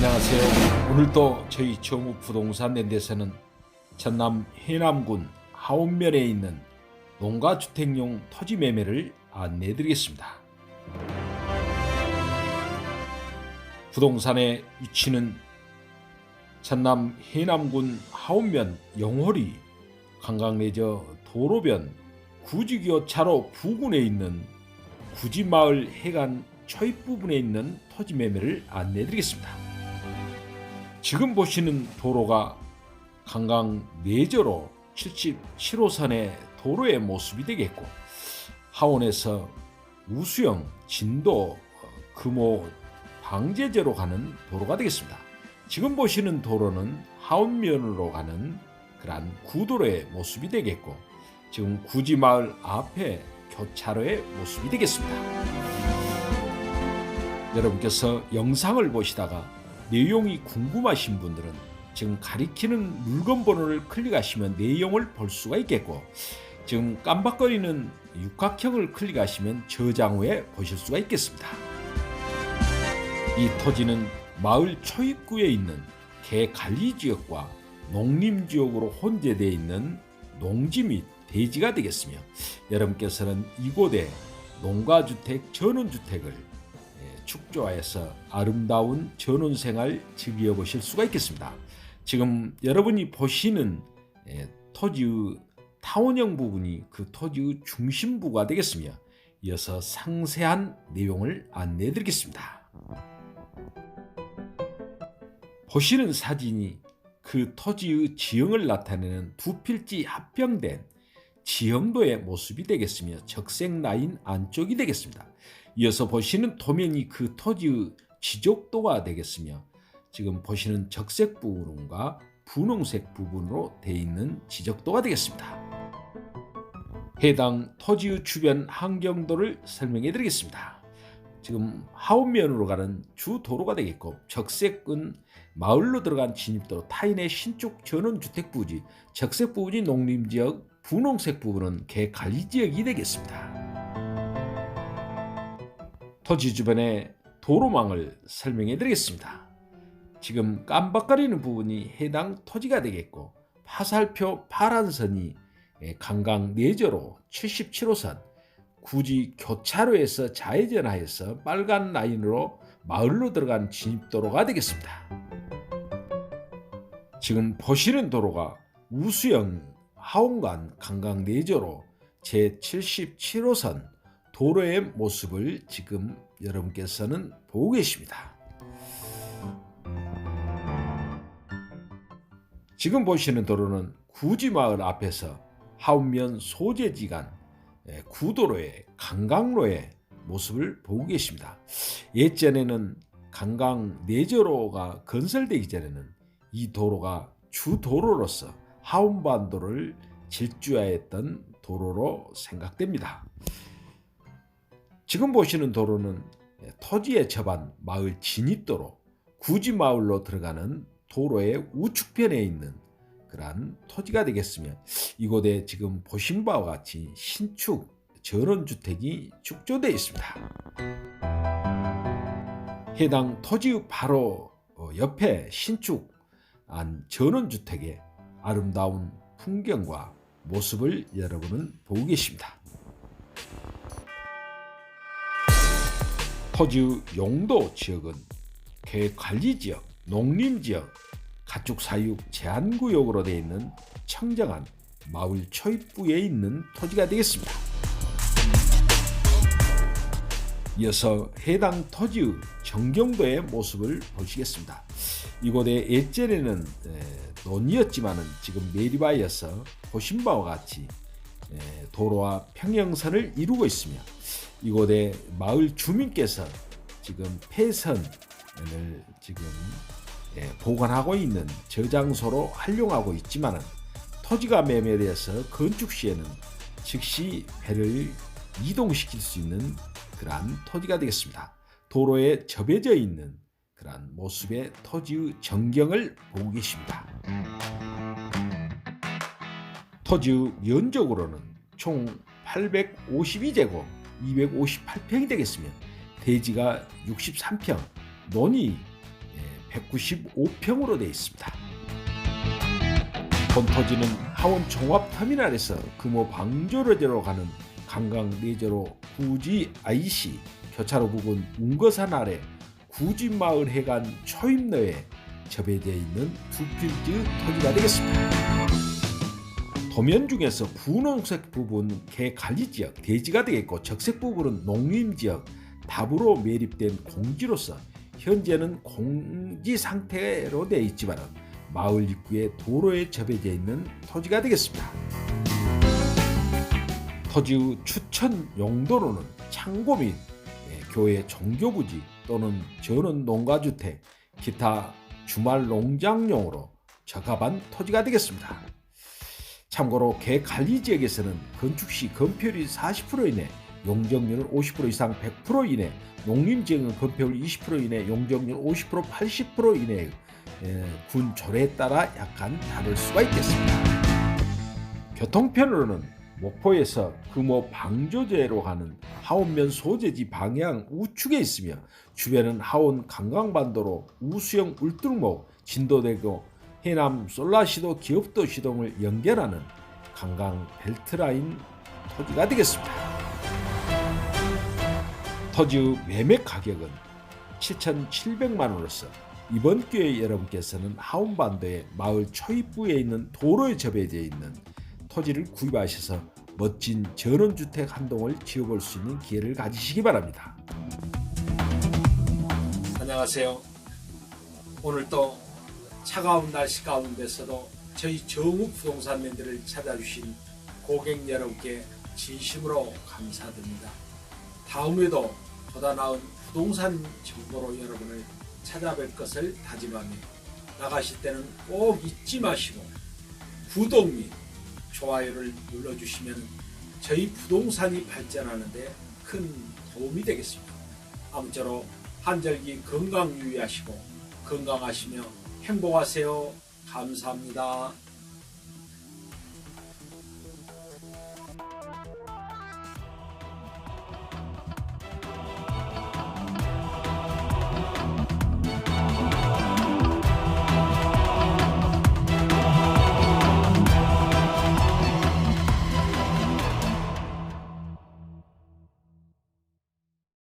안녕하세요. 오늘도 저희 정우 부동산 랜드에서는 전남 해남군 하원면에 있는 농가 주택용 토지 매매를 안내해 드리겠습니다. 부동산의 위치는 전남 해남군 하원면 영월이 관광레저 도로변 구지교차로 부근에 있는 구지마을 해관 초입 부분에 있는 토지 매매를 안내해 드리겠습니다. 지금 보시는 도로가 강강 내저로 77호선의 도로의 모습이 되겠고 하원에서 우수영, 진도, 어, 금호, 방제제로 가는 도로가 되겠습니다. 지금 보시는 도로는 하원면으로 가는 그러한 구도로의 모습이 되겠고 지금 구지마을 앞에 교차로의 모습이 되겠습니다. 여러분께서 영상을 보시다가 내용이 궁금하신 분들은 지금 가리키는 물건 번호를 클릭하시면 내용을 볼 수가 있겠고 지금 깜박거리는 육각형을 클릭하시면 저장 후에 보실 수가 있겠습니다. 이 토지는 마을 초입구에 있는 개 관리 지역과 농림 지역으로 혼재되어 있는 농지 및 대지가 되겠으며 여러분께서는 이곳에 농가주택 전원주택을 예, 축조하여서 아름다운 전원생활 즐겨 보실 수가 있겠습니다. 지금 여러분이 보시는 예, 토지의 타원형 부분이 그 토지의 중심부가 되겠으며 이어서 상세한 내용을 안내해 드리겠습니다. 보시는 사진이 그 토지의 지형을 나타내는 두 필지 합병된 지형도의 모습이 되겠으며 적색 라인 안쪽이 되겠습니다. 이어서 보시는 도면이 그 토지의 지적도가 되겠으며 지금 보시는 적색 부분과 분홍색 부분으로 되어 있는 지적도가 되겠습니다. 해당 토지의 주변 환경도를 설명해 드리겠습니다. 지금 하원면으로 가는 주 도로가 되겠고 적색은 마을로 들어간 진입도로 타인의 신축 전원주택 부지, 적색 부분이 농림지역, 분홍색 부분은 개 관리 지역이 되겠습니다. 토지 주변의 도로망을 설명해 드리겠습니다. 지금 깜박거리는 부분이 해당 토지가 되겠고 화살표 파란 선이 강강 내저로 77호선 굳이 교차로에서 좌회전하여서 빨간 라인으로 마을로 들어간 진입도로가 되겠습니다. 지금 보시는 도로가 우수영 하원간 강강 내저로 제77호선 도로의 모습을 지금 여러분께서는 보고 계십니다. 지금 보시는 도로는 구지마을 앞에서 하운면 소재지간 예, 구도로의 강강로의 모습을 보고 계십니다. 예전에는 강강 내저로가 건설되기 전에는 이 도로가 주 도로로서 하운반도를 질주하였던 도로로 생각됩니다. 지금 보시는 도로는 토지에 접한 마을 진입도로 구지 마을로 들어가는 도로의 우측편에 있는 그러한 토지가 되겠으며 이곳에 지금 보신 바와 같이 신축 전원주택이 축조되어 있습니다. 해당 토지 바로 어, 옆에 신축한 전원주택의 아름다운 풍경과 모습을 여러분은 보고 계십니다. 토지 용도 지역은 개관리 지역, 농림 지역, 가축 사육 제한 구역으로 되어 있는 청정한 마을 초입부에 있는 토지가 되겠습니다. 이어서 해당 토지의 정경도의 모습을 보시겠습니다. 이곳에 예전에는 논이었지만은 지금 내리바이어서 보신 바와 같이 도로와 평형선을 이루고 있으며 이곳에 마을 주민께서 지금 폐선을 지금 보관하고 있는 저장소로 활용하고 있지만은 토지가 매매돼서 건축 시에는 즉시 배를 이동시킬 수 있는 그러한 토지가 되겠습니다. 도로에 접해져 있는 그러한 모습의 토지의 전경을 보고 계십니다. 토지의 면적으로는 총 852제곱 258평이 되겠으며 대지가 63평, 논이 195평으로 되어 있습니다. 본토지는 하원 종합터미널에서 금호 방조로제로 가는 관광 레저로 구지 IC 교차로 부근 운거산 아래 구지 마을 해관 초입로에 접해되어 있는 두 필지 토지가 되겠습니다. 도면 중에서 분홍색 부분 개관리 지역 대지가 되겠고 적색 부분은 농림 지역 답으로 매립된 공지로서 현재는 공지 상태로 되어 있지만 마을 입구에 도로에 접해져 있는 토지가 되겠습니다. 토지의 추천 용도로는 창고 및 예, 교회 종교부지 또는 전원 농가주택, 기타 주말 농장용으로 적합한 토지가 되겠습니다. 참고로 개관리 지역에서는 건축 시 건폐율이 40% 이내, 용적률 50% 이상 100% 이내, 농림 지역은 건폐율 20% 이내, 용적률 50% 80% 이내 예, 군 조례에 따라 약간 다를 수가 있겠습니다. 교통편으로는 목포에서 금호 방조제로 가는 하원면 소재지 방향 우측에 있으며 주변은 하원 관광반도로 우수형 울릉목 진도대교 해남 솔라시도 기업도 시동을 연결하는 관광 벨트라인 토지가 되겠습니다. 토지의 매매 가격은 7,700만 원으로서 이번 기회에 여러분께서는 하원반도의 마을 초입부에 있는 도로에 접해져 있는 토지를 구입하셔서 멋진 전원주택 한 동을 지어볼 수 있는 기회를 가지시기 바랍니다. 안녕하세요. 오늘 또 차가운 날씨 가운데서도 저희 정우 부동산맨들을 찾아주신 고객 여러분께 진심으로 감사드립니다. 다음에도 보다 나은 부동산 정보로 여러분을 찾아뵐 것을 다짐하며 나가실 때는 꼭 잊지 마시고 구독 및 좋아요를 눌러주시면 저희 부동산이 발전하는데 큰 도움이 되겠습니다. 아무쪼록 한절기 건강 유의하시고 건강하시며 행복하세요. 감사합니다.